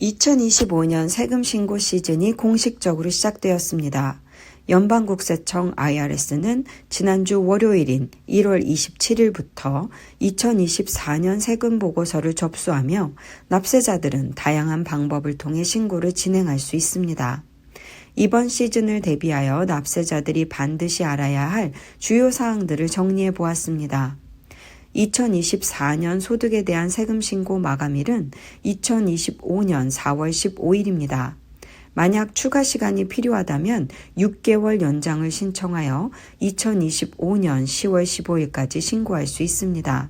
2025년 세금 신고 시즌이 공식적으로 시작되었습니다. 연방국세청 IRS는 지난주 월요일인 1월 27일부터 2024년 세금 보고서를 접수하며 납세자들은 다양한 방법을 통해 신고를 진행할 수 있습니다. 이번 시즌을 대비하여 납세자들이 반드시 알아야 할 주요 사항들을 정리해 보았습니다. 2024년 소득에 대한 세금 신고 마감일은 2025년 4월 15일입니다. 만약 추가 시간이 필요하다면 6개월 연장을 신청하여 2025년 10월 15일까지 신고할 수 있습니다.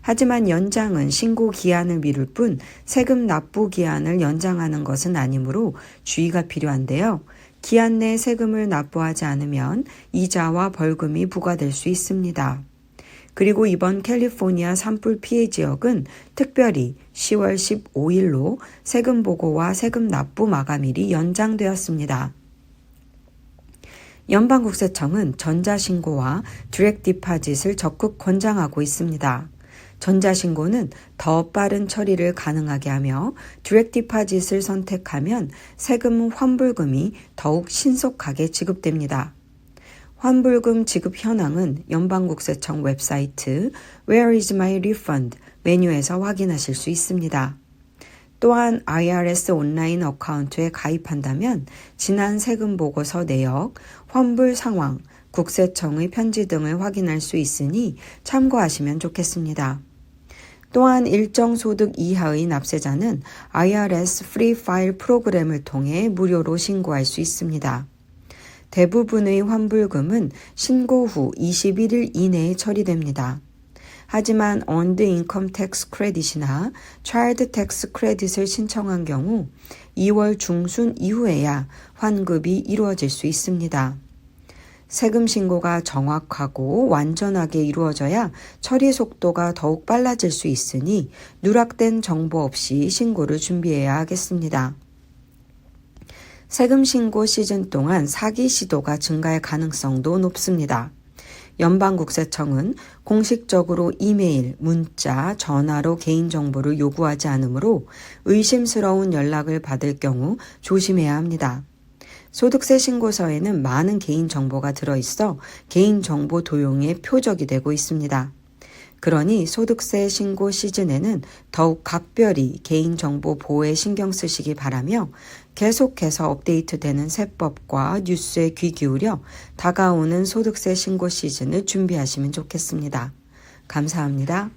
하지만 연장은 신고 기한을 미룰 뿐 세금 납부 기한을 연장하는 것은 아니므로 주의가 필요한데요. 기한 내 세금을 납부하지 않으면 이자와 벌금이 부과될 수 있습니다. 그리고 이번 캘리포니아 산불 피해 지역은 특별히 10월 15일로 세금 보고와 세금 납부 마감일이 연장되었습니다. 연방국세청은 전자신고와 디렉 디파짓을 적극 권장하고 있습니다. 전자신고는 더 빠른 처리를 가능하게 하며 디렉 디파짓을 선택하면 세금 환불금이 더욱 신속하게 지급됩니다. 환불금 지급 현황은 연방국세청 웹사이트 Where is my refund 메뉴에서 확인하실 수 있습니다. 또한 IRS 온라인 어카운트에 가입한다면 지난 세금 보고서 내역, 환불 상황, 국세청의 편지 등을 확인할 수 있으니 참고하시면 좋겠습니다. 또한 일정 소득 이하의 납세자는 IRS 프리 파일 프로그램을 통해 무료로 신고할 수 있습니다. 대부분의 환불금은 신고 후 21일 이내에 처리됩니다. 하지만 Earned Income Tax Credit이나 Child Tax Credit을 신청한 경우 2월 중순 이후에야 환급이 이루어질 수 있습니다. 세금 신고가 정확하고 완전하게 이루어져야 처리 속도가 더욱 빨라질 수 있으니 누락된 정보 없이 신고를 준비해야 하겠습니다. 세금 신고 시즌 동안 사기 시도가 증가할 가능성도 높습니다. 연방국세청은 공식적으로 이메일, 문자, 전화로 개인정보를 요구하지 않으므로 의심스러운 연락을 받을 경우 조심해야 합니다. 소득세 신고서에는 많은 개인정보가 들어있어 개인정보 도용의 표적이 되고 있습니다. 그러니 소득세 신고 시즌에는 더욱 각별히 개인정보 보호에 신경 쓰시기 바라며 계속해서 업데이트되는 세법과 뉴스에 귀 기울여 다가오는 소득세 신고 시즌을 준비하시면 좋겠습니다. 감사합니다.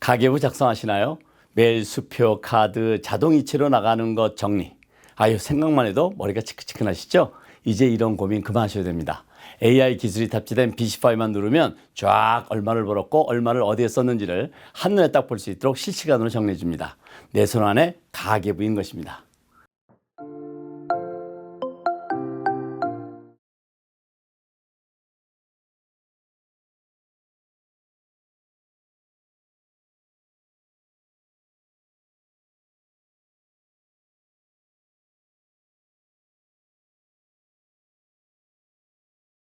가계부 작성하시나요? 매일 수표, 카드, 자동이체로 나가는 것 정리. 아유, 생각만 해도 머리가 치크치크나시죠? 이제 이런 고민 그만하셔야 됩니다. AI 기술이 탑재된 BC 파일만 누르면 쫙 얼마를 벌었고 얼마를 어디에 썼는지를 한눈에 딱 볼 수 있도록 실시간으로 정리해 줍니다. 내 손 안에 가계부인 것입니다.